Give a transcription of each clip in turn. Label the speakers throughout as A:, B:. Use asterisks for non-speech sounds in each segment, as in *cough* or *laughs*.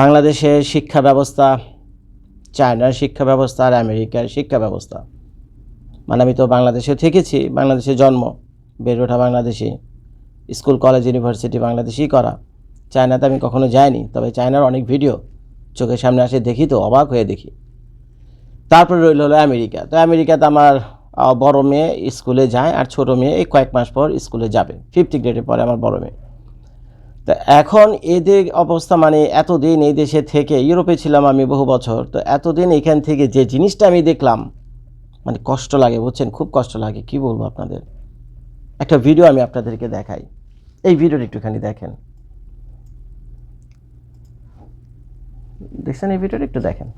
A: বাংলাদেশের শিক্ষা ব্যবস্থা, চায়নার শিক্ষা ব্যবস্থা আর আমেরিকার শিক্ষা ব্যবস্থা। মানে আমি তো বাংলাদেশে থেকেছি, বাংলাদেশে জন্ম, বেড়ে ওঠা বাংলাদেশি, স্কুল, কলেজ, ইউনিভার্সিটি বাংলাদেশেই করা। চায়নাতে আমি কখনো যাইনি, তবে চায়নার অনেক ভিডিও চোখের সামনে আসে, দেখি তো, অবাক হয়ে দেখি। তারপরে রইল হলো আমেরিকা। তো আমেরিকাতে আমার বড় মেয়ে স্কুলে যায় আর ছোট মেয়ে এই কয়েক মাস পর স্কুলে যাবে ফিফথ গ্রেডে পরে আমার বড় মেয়ে। তো এখন এদের অবস্থা মানে এতদিন এই দেশে থেকে, ইউরোপে ছিলাম আমি বহু বছর, তো এতদিন এখান থেকে যে জিনিসটা আমি দেখলাম মানে কষ্ট লাগে, বুঝছেন? খুব কষ্ট লাগে, কি বলব আপনাদের? একটা ভিডিও আমি আপনাদেরকে দেখাই। এই ভিডিওটা একটুখানি দেখেন। দেখছেন এই ভিডিওটা একটু দেখেন।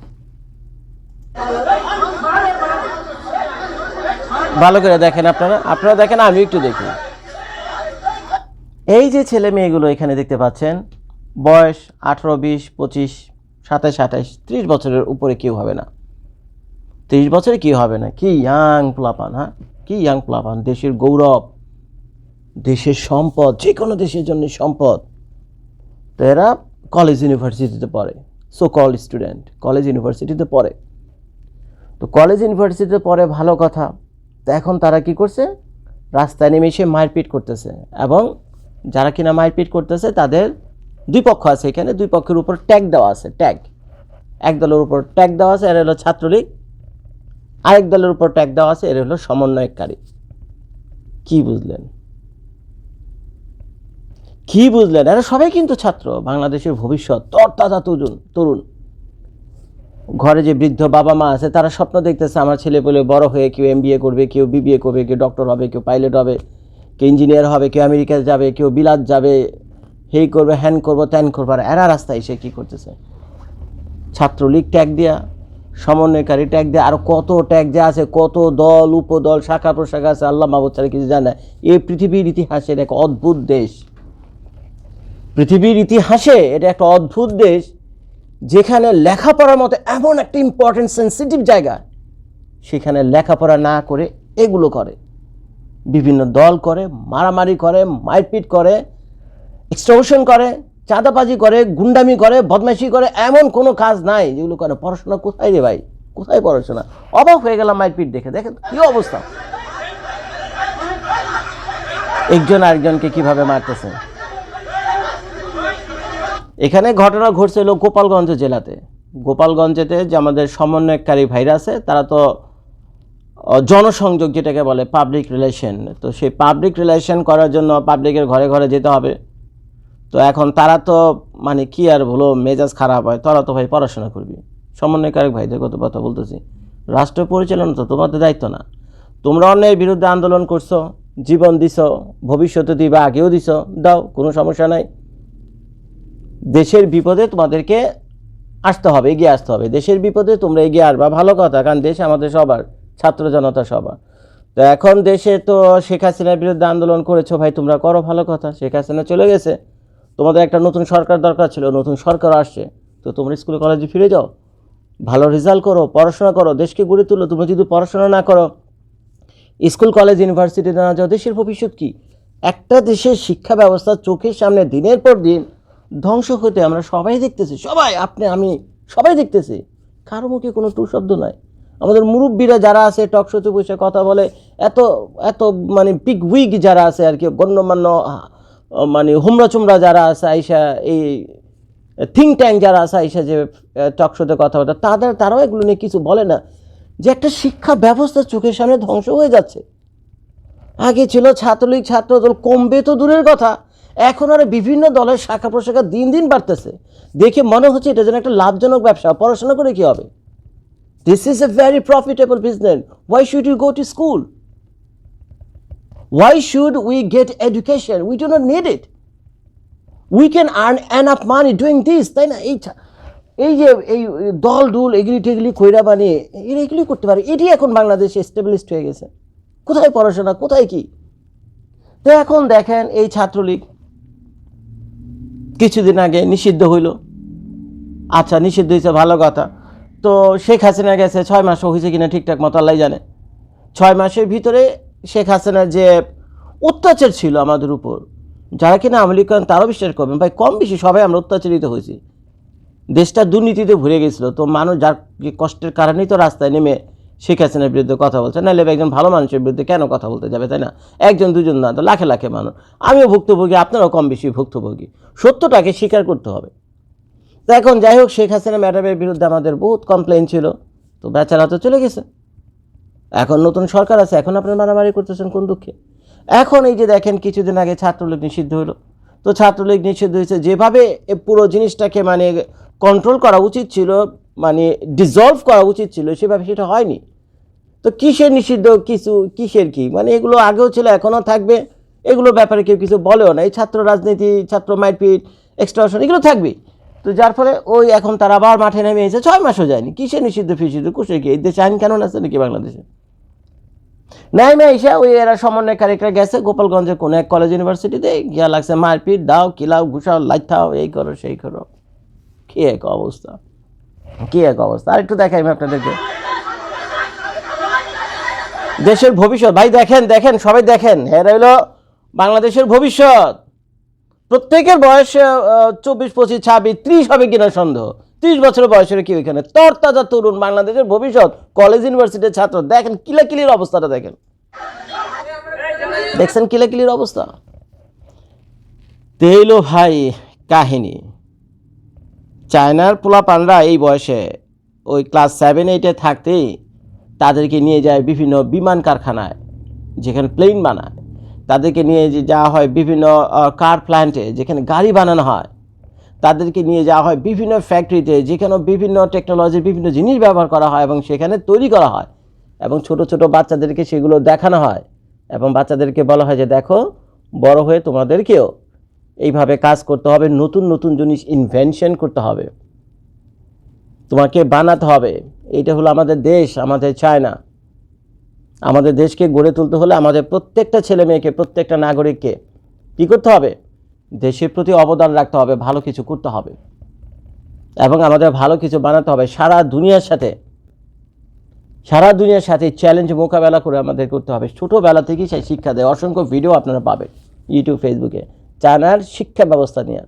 A: ভালো করে দেখেন আপনারা। আপনারা দেখেন আমি একটু দেখি। এই যে ছেলে মেয়েগুলো এখানে দেখতে পাচ্ছেন, বয়স আঠেরো, বিশ, পঁচিশ, সাতাশ, আঠাশ, ত্রিশ বছরের উপরে কেউ হবে না। ত্রিশ বছরে কি হবে না। কি ইয়াং প্লাপান হ্যাঁ? কি ইয়াং প্লাপান? দেশের গৌরব, দেশের সম্পদ যে কোনো দেশের জন্য সম্পদ। তো এরা কলেজ ইউনিভার্সিটিতে পড়ে। সো কল স্টুডেন্ট কলেজ ইউনিভার্সিটিতে পড়ে। তো কলেজ ইউনিভার্সিটিতে পড়ে ভালো কথা। তো এখন তারা কি করছে? রাস্তায় নেমে এসে মারপিট করতেছে এবং যারা কিনা মারপিট করতেছে, তাদের দুই পক্ষ আছে এখানে। দুই পক্ষের উপর ট্যাগ দেওয়া আছে ট্যাগ এক দলের উপর ট্যাগ দেওয়া আছে, এর হলো ছাত্রলীগ। আরেক দলের উপর ট্যাগ দেওয়া আছে, এর হলো সমন্বয়কারী কি বুঝলেন? কি বুঝলেন? এরা সবাই কিন্তু ছাত্র। বাংলাদেশের ভবিষ্যৎ, তরতাজা তরুণ তরুণ। ঘরে যে বৃদ্ধ বাবা মা আছে, তারা স্বপ্ন দেখতেছে, আমার ছেলে পেলে বড় হয়ে কেউ এম করবে, কেউ বিবিএ করবে, কেউ ডক্টর হবে, কেউ পাইলট হবে। কেউ ইঞ্জিনিয়ার হবে কেউ আমেরিকা যাবে, কেউ বিলাত যাবে, হেই করবে, হ্যান করব, ত্যান করব, আর এরা রাস্তায় এসে কী করতেছে? ছাত্রলীগ ট্যাগ দেওয়া সমন্বয়কারী ট্যাগ দেওয়া আর কত ট্যাগ দেওয়া আছে, কত দল, উপদল, শাখা প্রশাখা আছে, আল্লাহ মাহবুদ ছাড়া কিছু জানে। এই পৃথিবীর ইতিহাসের এক অদ্ভুত দেশ। পৃথিবীর ইতিহাসে এটা একটা অদ্ভুত দেশ, যেখানে লেখাপড়ার মতো এমন একটা ইম্পর্টেন্ট সেন্সিটিভ জায়গা, সেখানে লেখাপড়া না করে এগুলো করে। বিভিন্ন দল করে, মারামারি করে, মারপিট করে এক্সট্রোশন করে, চাঁদাবাজি করে, গুন্ডামি করে, বদমাইশি করে, এমন কোনো কাজ নাই যেগুলো করে, পড়াশোনা কোথায় রে ভাই? কোথায় পড়াশোনা? অবাক হয়ে গেলাম মারপিট দেখে। দেখেন কি অবস্থা। একজন আরেকজনকে কীভাবে মারতেছে? এখানে ঘটনা ঘটছে হলো গোপালগঞ্জ জেলাতে। গোপালগঞ্জেতে যে আমাদের সমন্বয়কারী ভাইরা আছে, তারা তো জনসংযোগ যেটাকে বলে পাবলিক রিলেশন তো সেই পাবলিক রিলেশন করার জন্য পাবলিকের ঘরে ঘরে যেতে হবে। তো এখন তারা তো মানে কি আর বলো মেজাজ খারাপ হয়। তারা তো ভাই পড়াশোনা করবি। সমন্বয়কারক ভাইদের কত কথা বলতেছি। রাষ্ট্র পরিচালনা তো তোমাদের দায়িত্ব না। তোমরা অন্যের বিরুদ্ধে আন্দোলন করছ, জীবন দিছ, ভবিষ্যতে দিবা, আগেও দিছ। দাও, কোনো সমস্যা নাই। দেশের বিপদে তোমাদেরকে আসতে হবে, এগিয়ে আসতে হবে। দেশের বিপদে তোমরা এগিয়ে আসবা। ভালো কথা, কারণ দেশ আমাদের সবার। ছাত্র জনতা সভা। তো এখন দেশে তো শেখ হাসিনার বিরুদ্ধে আন্দোলন করেছ ভাই, তোমরা করো ভালো কথা। শেখ হাসিনা চলে গেছে। তোমাদের একটা নতুন সরকার দরকার ছিল, নতুন সরকার আসছে। তো তোমরা স্কুলে কলেজে ফিরে যাও। ভালো রেজাল্ট করো, পড়াশোনা করো, দেশকে গড়ে তুলো। তুমি যদি পড়াশোনা না করো স্কুল কলেজ ইউনিভার্সিটি না যাও, দেশের ভবিষ্যৎ কী? একটা দেশের শিক্ষা ব্যবস্থা চোখের সামনে দিনের পর দিন ধ্বংস হতে আমরা সবাই দেখতেছি। সবাই, আপনি, আমি, সবাই দেখতেছি। কারও মুখে কোনো টু শব্দ নাই। আমাদের মুরব্বীরা যারা আছে, টক শোতে বসে কথা বলে, এত এত মানে বিগ উইক যারা আছে আর কি, গণ্যমান্য মানে হুমরা চুমরা যারা আছে, আইসা এই থিঙ্ক ট্যাঙ্ক যারা আছে, আইসা যে টক শোতে কথা বলে, তাদের, তারাও এগুলো নিয়ে কিছু বলে না। যে একটা শিক্ষা ব্যবস্থা চোখের সামনে ধ্বংস হয়ে যাচ্ছে। আগে ছিল ছাত্রলীগ, ছাত্রদল, কমবে তো দূরের কথা। এখন আর বিভিন্ন দলের শাখা প্রশাখা দিন দিন বাড়তেছে। দেখে মনে হচ্ছে এটা যেন একটা লাভজনক ব্যবসা, পড়াশোনা করে কি হবে? This is a very profitable business why should you go to school why should we get education we do not need it we can earn enough money doing this তাই না? এই এই যে, এই দল ডুল এগুলি টেগুলি কইরা বানিয়ে এগুলি করতে পারে। এটি এখন বাংলাদেশে এস্টাবলিশড হয়ে গেছে। কোথায় পড়াশোনা? কোথায় কি? তো এখন দেখেন এই ছাত্রলীগ কিছুদিন আগে নিষিদ্ধ হইল। আচ্ছা নিষিদ্ধ হয়েছে ভালো কথা। তো শেখ হাসিনা গেছে, ছয় মাস হয়েছে কিনা ঠিকঠাক মতো আল্লাহ জানে। ছয় মাসের ভিতরে শেখ হাসিনার যে অত্যাচার ছিল আমাদের উপর, যারা কিনা করেন তারাও বিশ্বাস করবেন, ভাই কম বেশি সবাই আমরা অত্যাচারিত হয়েছি। দেশটা দুর্নীতিতে ভরে গেছিল, তো মানুষ যার কষ্টের কারণেই তো রাস্তায় নেমে শেখ হাসিনার বিরুদ্ধে কথা বলছে, নাহলে একজন ভালো মানুষের বিরুদ্ধে কেন কথা বলতে যাবে, তাই না? একজন, দুজন না, তো লাখে লাখে মানুষ। আমিও ভুক্তভোগী, আপনারাও কম বেশি ভুক্তভোগী। সত্যটাকে স্বীকার করতে হবে। তো এখন যাই হোক শেখ হাসিনা ম্যাডামের বিরুদ্ধে আমাদের বহুত কমপ্লেন ছিল। তো বেচারা তো চলে গেছে। এখন নতুন সরকার আছে, এখন আপনার মারামারি করতেছেন কোন দুঃখে? এখন এই যে দেখেন, কিছুদিন আগে ছাত্রলীগ নিষিদ্ধ হলো। তো ছাত্রলীগ নিষিদ্ধ হয়েছে, যেভাবে পুরো জিনিসটাকে মানে কন্ট্রোল করা উচিত ছিল মানে ডিজলভ করা উচিত ছিল, সেভাবে সেটা হয়নি। তো কিসের নিষিদ্ধ, কিছু, কিসের কি? মানে এগুলো আগেও ছিল, এখনও থাকবে। এগুলো ব্যাপারে কেউ কিছু বলেও না। এই ছাত্র রাজনীতি, ছাত্র মারপিট এক্সট্রাশন এগুলো থাকবেই। তো যার ফলে ওই এখন তারা আবার মাঠে নেমে এসে ছয় মাসও যায়নি। কিসে নিষিদ্ধ ফিষিদ্ধ কুসে কি? এই দেশে আইন কানুন আছে নাকি বাংলাদেশে? নাই না এসে ওই এরা সমন্বয়কারীরা গেছে গোপালগঞ্জের কোনো এক কলেজ ইউনিভার্সিটিতে গিয়া লাগছে মারপিট, দাও কিলাও ঘুষাও লাইথাও এই করো, সেই করো। কি এক অবস্থা? কি এক অবস্থা? আর একটু দেখাই আমি আপনাদেরকে। দেশের ভবিষ্যৎ। ভাই, দেখেন দেখেন, সবাই দেখেন। হ্যাঁ হলো বাংলাদেশের ভবিষ্যৎ। প্রত্যেকের বয়স চব্বিশ, পঁচিশ, ছাব্বিশ, ত্রিশ হবে কিনা সন্দেহ? ত্রিশ বছরের বয়সের কি ওইখানে তরতাজা তরুণ, বাংলাদেশের ভবিষ্যৎ কলেজ ইউনিভার্সিটির ছাত্র। দেখেন কিলাকিলির অবস্থাটা, দেখেন। দেখছেন কিলাকিলির অবস্থা? তেইলো ভাই কাহিনী। চায়নার পোলাপানরা এই বয়সে ওই ক্লাস সেভেন এইটে থাকতেই তাদেরকে নিয়ে যায় বিভিন্ন বিমান কারখানায়, যেখানে প্লেন বানায়। তাদেরকে নিয়ে যে যাওয়া হয় বিভিন্ন কার প্ল্যান্টে যেখানে গাড়ি বানানো হয়। তাদেরকে নিয়ে যাওয়া হয় বিভিন্ন ফ্যাক্টরিতে যেখানে বিভিন্ন টেকনোলজির বিভিন্ন জিনিস ব্যবহার করা হয় এবং সেখানে তৈরি করা হয় এবং ছোট ছোট বাচ্চাদেরকে সেগুলো দেখানো হয় এবং বাচ্চাদেরকে বলা হয় যে দেখো, বড় হয়ে তোমাদেরকেও এইভাবে কাজ করতে হবে, নতুন নতুন জিনিস ইনভেনশন করতে হবে। তোমাকে বানাতে হবে। এইটা হলো আমাদের দেশ, আমাদের চায়না। আমাদের দেশকে গড়ে তুলতে হলে আমাদের প্রত্যেকটা ছেলে মেয়েকে, প্রত্যেকটা নাগরিককে কী করতে হবে? দেশের প্রতি অবদান রাখতে হবে, ভালো কিছু করতে হবে। এবং আমাদের ভালো কিছু বানাতে হবে। সারা দুনিয়ার সাথে, সারা দুনিয়ার সাথে চ্যালেঞ্জ মোকাবেলা করে আমাদের করতে হবে। ছোটোবেলা থেকেই সেই শিক্ষা দেয়। অসংখ্য ভিডিও আপনারা পাবেন ইউটিউব ফেসবুকে চায়নার শিক্ষা ব্যবস্থা নিয়ে।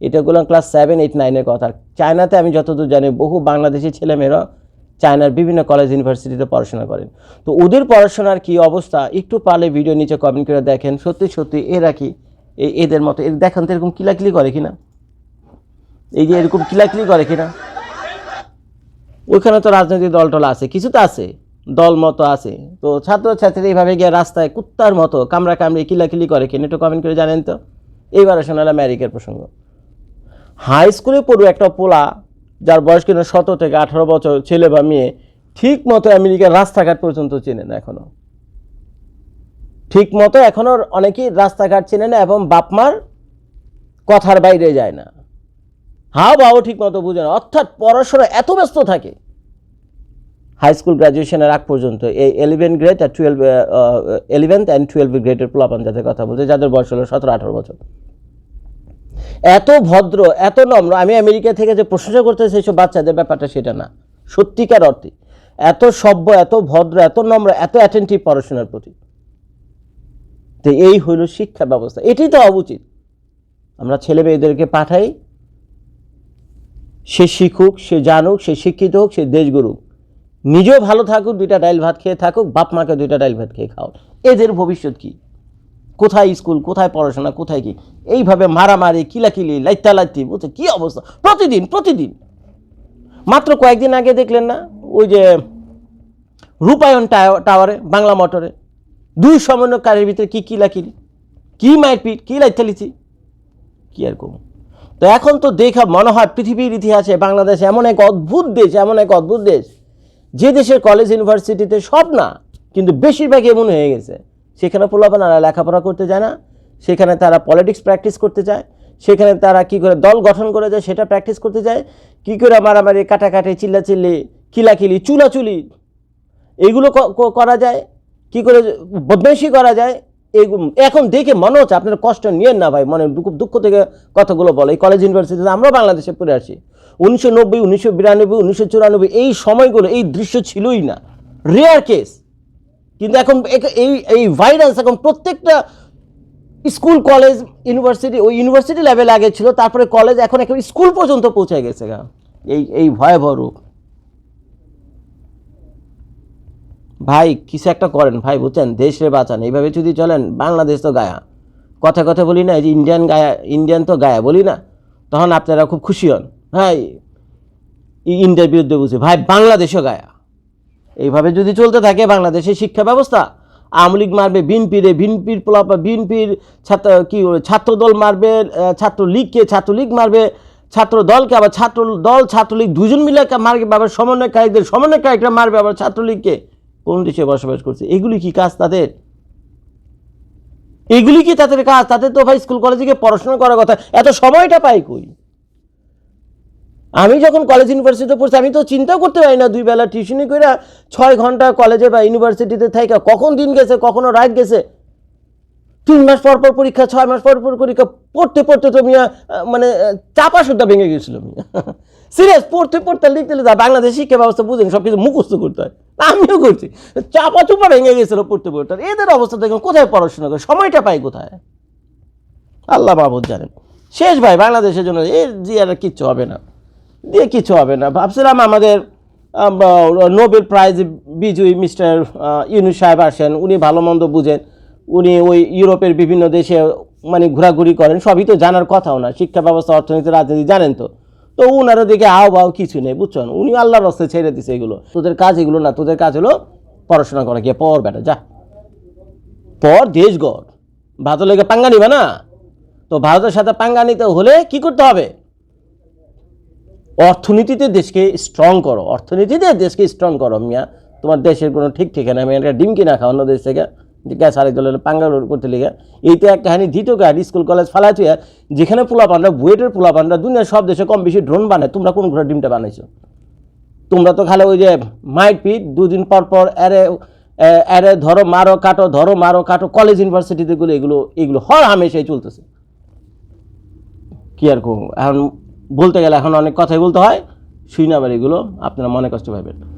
A: এটাগুলো ক্লাস সেভেন এইট নাইনের কথা। চায়নাতে আমি যতদূর জানি, বহু বাংলাদেশি ছেলেমেয়েরা চায়নার বিভিন্ন কলেজ ইউনিভার্সিটিতে পড়াশোনা করেন। তো ওদের পড়াশোনার কি অবস্থা? একটু পারলে ভিডিও নিচে কমেন্ট করে দেখেন। সত্যি সত্যি, এরা কি? এদের মতো এর দেখেন তো এরকম কিলাকিলি করে কিনা? এই যে এরকম কিলাকিলি করে কিনা? ওইখানে তো রাজনৈতিক দল টল আছে, কিছু তো আছে। দল মতো আছে। তো ছাত্রছাত্রী এইভাবে গিয়ে রাস্তায় কুত্তার মতো কামড়া কামড়ে, কিলাকিলি করে কিনা? একটু কমেন্ট করে জানেন তো। এইবারে শোনালাম আমেরিকার প্রসঙ্গ। হাই স্কুলে পড়ুয়া একটা পোলা যার বয়স কিনা সতেরো থেকে আঠারো বছর ছেলে বা মেয়ে, ঠিক মতো আমেরিকার রাস্তাঘাট পর্যন্ত চেনে না এখনও ঠিক মতো এখনও অনেকেই রাস্তাঘাট চেনে না এবং বাপমার কথার বাইরে যায় না। হাও বাও ঠিক মতো বুঝে না। অর্থাৎ পড়াশোনা এত ব্যস্ত থাকে। হাই স্কুল গ্রাজুয়েশনের আগ পর্যন্ত এই ইলেভেন গ্রেড আর টুয়েলভ ইলেভেন্থ অ্যান্ড টুয়েলভ গ্রেডের পোলাপান যাদের কথা বলছে, যাদের বয়স হলো সতেরো আঠারো বছর। এত ভদ্র, এত নম্র, আমি আমেরিকা থেকে যে প্রশংসা করতেছি সেইসব বাচ্চাদের ব্যাপারটা সেটা না। সত্যিকার অর্থে, এত সভ্য, এত ভদ্র, এত নম্র, এত অ্যাটেন্টিভ পড়াশোনার প্রতি। তো এই হইল শিক্ষা ব্যবস্থা। এটাই তো উচিত। আমরা ছেলে মেয়েদেরকে পাঠাই, সে শিখুক, সে জানুক, সে শিক্ষিত হোক, সে দেশ গড়ুক। নিজেও ভালো থাকুক, দুইটা ডাইল ভাত খেয়ে থাকুক, বাপ মাকে দুইটা ডাইল ভাত খেয়ে খাও এদের ভবিষ্যৎ কি? কোথায় স্কুল, কোথায় পড়াশোনা, কোথায় কি? এইভাবে মারামারি, কিলাকিলি লাইতা লাইতি বুঝছে? কি অবস্থা? প্রতিদিন প্রতিদিন। মাত্র কয়েকদিন আগে দেখলেন না? ওই যে রূপায়ণ টাও- টাওয়ারে, বাংলা মোটরে। দুই সমন্বয়কারীর ভিতরে কী কিলাকিলি? কি মারপিট, কি লাইতালিছি কী আর কম তো এখন তো দেখা মনে হয় পৃথিবীর ইতিহাসে বাংলাদেশ এমন এক অদ্ভুত দেশ, এমন এক অদ্ভুত দেশ। যে দেশের কলেজ ইউনিভার্সিটিতে সব না, কিন্তু বেশিরভাগ এমন হয়ে গেছে। সেখানে পোলাপানারা লেখাপড়া করতে যায় না, সেখানে তারা পলিটিক্স প্র্যাকটিস করতে যায়, সেখানে তারা কি করে দল গঠন করে যায় সেটা প্র্যাকটিস করতে যায়, কি করে মারামারি, কাটাকাটি, চিল্লাচিল্লি কিলাকিলি চুলাচুলি, এগুলো করা যায়, কি করে বদমাইশি করা যায় এখন দেখে মনে হচ্ছে আপনার কষ্ট নিয়েন না ভাই, মনে দুঃখ থেকে কথাগুলো বলে। এই কলেজ ইউনিভার্সিটিতে আমরা বাংলাদেশে পড়ে আসি উনিশশো নব্বই, উনিশশো বিরানব্বই, উনিশশো চুরানব্বই, এই সময়গুলো এই দৃশ্য ছিলই না। রেয়ার কেস কিন্তু এখন এই এই ভাইরাস এখন প্রত্যেকটা স্কুল কলেজ ইউনিভার্সিটি ওই ইউনিভার্সিটি লেভেল আগে ছিল, তারপরে কলেজ এখন একেবারে স্কুল পর্যন্ত পৌঁছে গেছে গা। এই এই ভয়াবহ রূপ ভাই, কিছু একটা করেন ভাই, বুঝছেন? দেশে বাঁচান। এইভাবে যদি চলেন, বাংলাদেশ তো গায়া। কথা কথা বলি না, এই যে ইন্ডিয়ান গায়া ইন্ডিয়ান তো গায়া বলি না, তখন আপনারা খুব খুশি হন। হ্যাঁ ই- ইন্ডিয়ার বিরুদ্ধে বুঝি ভাই, বাংলাদেশও গায়া। এইভাবে যদি চলতে থাকে বাংলাদেশের শিক্ষা ব্যবস্থা, আওয়ামী লীগ মারবে বিএনপিরে বিএনপির পোলাপা বিএনপির ছাত্র, কি ছাত্রদল মারবে ছাত্রলীগকে ছাত্রলীগ মারবে ছাত্র দলকে আবার ছাত্র দল ছাত্রলীগ দুজন মিলে মারবে, আবার সমন্বয়কারীদের সমন্বয়কারীরা মারবে আবার ছাত্রলীগকে। কোন দেশে বসবাস করছে? এগুলি কি কাজ তাদের? এগুলি কি তাদের কাজ? তাদের তো ভাই স্কুল কলেজে গিয়ে পড়াশোনা করার কথা। এত সময়টা পাই কই? আমি যখন কলেজ ইউনিভার্সিটিতে পড়ছি, আমি তো চিন্তা করতে পারি না দুই বেলা টিউশনি করে ছয় ঘণ্টা কলেজে বা ইউনিভার্সিটিতে থাকা কখন দিন গেছে, কখনো রাত গেছে? তিন মাস পর পর পরীক্ষা, ছয় মাস পর পর পরীক্ষা, পড়তে পড়তে তো মিয়া মানে চাপা সুদ্ধা ভেঙে গেছিল সিরিয়াস *laughs* পড়তে পড়তে লিখতে লিখতে বাংলাদেশ শিক্ষা ব্যবস্থা বুঝেন সব কিছু মুখস্থ করতে হয়। আমিও করছি। চাপা চুপা ভেঙে গেছিল পড়তে পড়তে। এদের অবস্থা দেখুন, কোথায় পড়াশোনা করে, সময়টা পাই কোথায়? আল্লাহ বাবুদ জানেন। শেষ ভাই, বাংলাদেশের জন্য এর যে আর কিচ্ছু হবে না। দিয়ে কিছু হবে না। ভাবছিলাম আমাদের নোবেল প্রাইজ বিজয়ী মিস্টার ইউনুস সাহেব আসেন, উনি ভালো মন্দ বুঝেন। উনি ওই ইউরোপের বিভিন্ন দেশে মানে ঘোরাঘুরি করেন, সবই তো জানার কথাও না। শিক্ষা ব্যবস্থা, অর্থনীতি, রাজনীতি জানেন তো। তো উনারও দিকে আও বাও কিছু নেই বুঝছেন উনি আল্লাহর রাস্তায় ছেড়ে দিছে এগুলো। তোদের কাজ এগুলো না, তোদের কাজ হলো পড়াশোনা করা। গিয়ে পর বেটা, যা। পর দেশ গড়। ভারতের লেগে পাঙ্গা নিবে না। তো ভারতের সাথে পাঙ্গা নিতে হলে কি করতে হবে? অর্থনীতিতে দেশকে স্ট্রং করো। অর্থনীতিতে দেশকে স্ট্রং করো, মিয়া। তোমার দেশের কোনো ঠিক ঠিকানা আমি একটা ডিম কিনা খাও অন্য দেশ থেকে। গ্যাস আরেক দলের পাঙ্গাল করতে লিগে। এই তো এক কাহিনী দ্বিতীয় কাহিনী স্কুল কলেজ ফালাই থুয়ে যেখানে পোলা পান্ডা বুয়েটের পোলা পান্ডা দুনিয়ার সব দেশে কম বেশি ড্রোন বানায়। তোমরা কোন ঘোড়া ডিমটা বানাইছো? তোমরা তো খালি ওই যে মাইট পিট, দুদিন পর পর এরে এরে ধরো, মারো, কাটো, ধরো, মারো, কাটো কলেজ ইউনিভার্সিটিতে গুলো এগুলো এগুলো হর হামেশাই চলতেছে। কি আর করব এখন বলতে গেলে এখন অনেক কথাই বলতে হয়। শুই না এগুলো আপনারা মনে কষ্ট পাবেন।